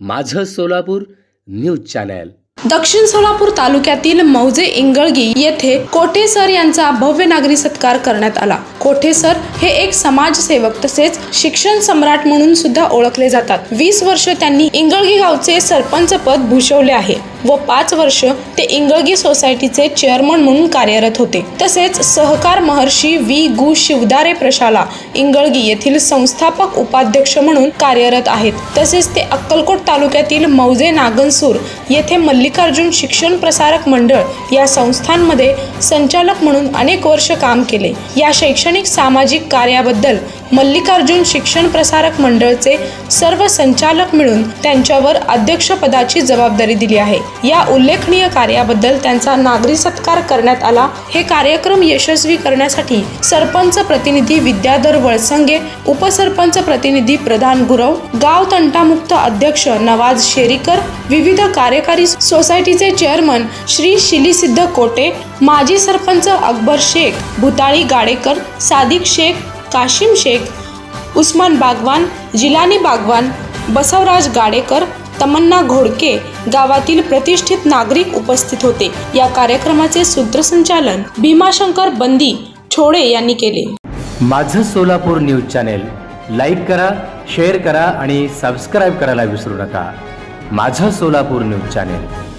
माझं Solapur news channel. दक्षिण सोलापूर तालुक्यातील मौजे इंगळगी येथे कोठे सर यांचा भव्य नागरी सत्कार करण्यात आला? कोठे सर हे एक समाजसेवक तसेच शिक्षण सम्राट म्हणून सुद्धा ओळखले जातात. वीस वर्ष त्यांनी इंगळगी गावचे सरपंच पद भूषवले आहे. व पाच वर्ष ते इंगळगी सोसायटीचे चेअरमन म्हणून कार्यरत होते. तसेच सहकार महर्षी वी गु. शिवदारे प्रशाला इंगळगी येथील संस्थापक उपाध्यक्ष म्हणून कार्यरत आहेत. तसेच ते अक्कलकोट तालुक्यातील मौजे नागनसूर येथे मल्लिकार्जुन शिक्षण प्रसारक मंडळ या संस्थांमध्ये संचालक म्हणून अनेक वर्ष काम केले. या शैक्षणिक सामाजिक कार्याबद्दल मल्लिकार्जुन शिक्षण प्रसारक मंडळचे सर्व संचालक मिळून त्यांच्यावर अध्यक्षपदाची जबाबदारी दिली आहे. या उल्लेखनीय कार्याबद्दल त्यांचा नागरी सत्कार करण्यात आला. हे कार्यक्रम यशस्वी करण्यासाठी सरपंच प्रतिनिधी विद्याधर वळसंगे उपसरपंच प्रतिनिधी प्रधान गुरव गाव तंटामुक्त अध्यक्ष नवाज शेरीकर विविध कार्यकारी सोसायटीचे चेअरमन श्री शिलीसिद्ध कोटे माजी सरपंच अकबर शेख भुताळी गाडेकर सादिक शेख काशिम शेख उस्मान बागवान जिलानी बागवान बसवराज गाडेकर तमन्ना घोडके गावातील प्रतिष्ठित नागरिक उपस्थित होते. या कार्यक्रमाचे सूत्रसंचालन भीमाशंकर बंदी छोडे यांनी केले. माझं सोलापूर न्यूज चॅनेल लाईक करा शेअर करा आणि सबस्क्राईब करायला विसरू नका. माझं सोलापूर न्यूज चॅनेल.